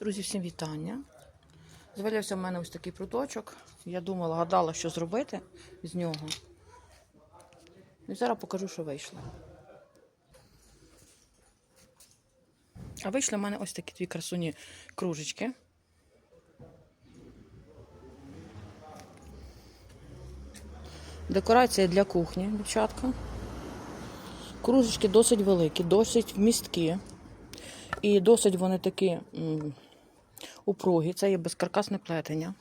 Друзі, всім вітання. Звалився в мене ось такий пруточок. Я думала, гадала, що зробити з нього. І зараз покажу, що вийшло. А вийшли в мене ось такі дві красуні кружечки. Декорація для кухні, дівчатка. Кружечки досить великі, досить вмісткі. І досить вони такі упругі. Це є безкаркасне плетення.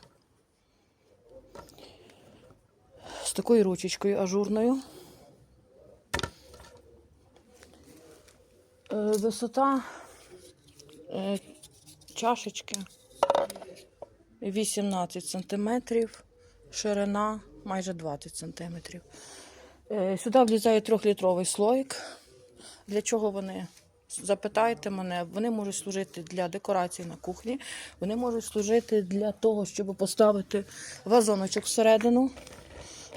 З такою ручечкою ажурною. Е, Висота е, чашечки 18 сантиметрів, ширина майже 20 сантиметрів. Е, Сюди влізає трьохлітровий слоїк. Для чого вони? Запитайте мене, вони можуть служити для декорації на кухні, вони можуть служити для того, щоб поставити вазоночок всередину.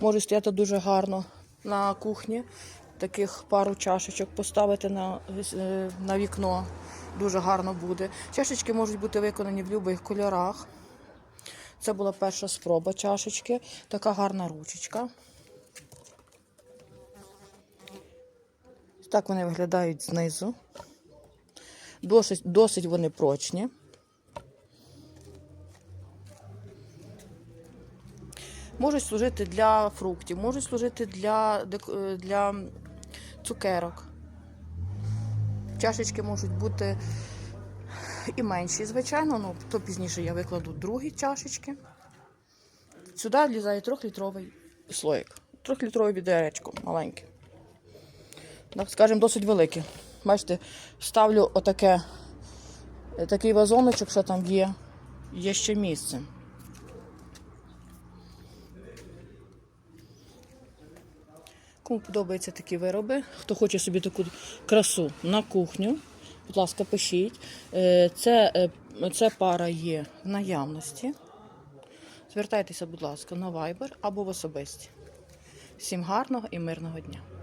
Можуть стояти дуже гарно на кухні. Таких пару чашечок поставити на, е, на вікно. Дуже гарно буде. Чашечки можуть бути виконані в будь-яких кольорах. Це була перша спроба чашечки. Така гарна ручечка. Так вони виглядають знизу. Досить, досить вони прочні. Можуть служити для фруктів, можуть служити для, е, для цукерок. Чашечки можуть бути і менші, звичайно, ну, то пізніше я викладу другі чашечки. Сюди влізає трьохлітровий слоїк. Трьохлітрове відеречко маленьке. Так, скажімо, досить велике. Бачите, ставлю отаке, е, такий вазоночок, що там є, є ще місце. Кому подобаються такі вироби, хто хоче собі таку красу на кухню, будь ласка, пишіть. Е, Це, е, це пара є в наявності. Звертайтеся, будь ласка, на Viber або в особисті. Всім гарного і мирного дня!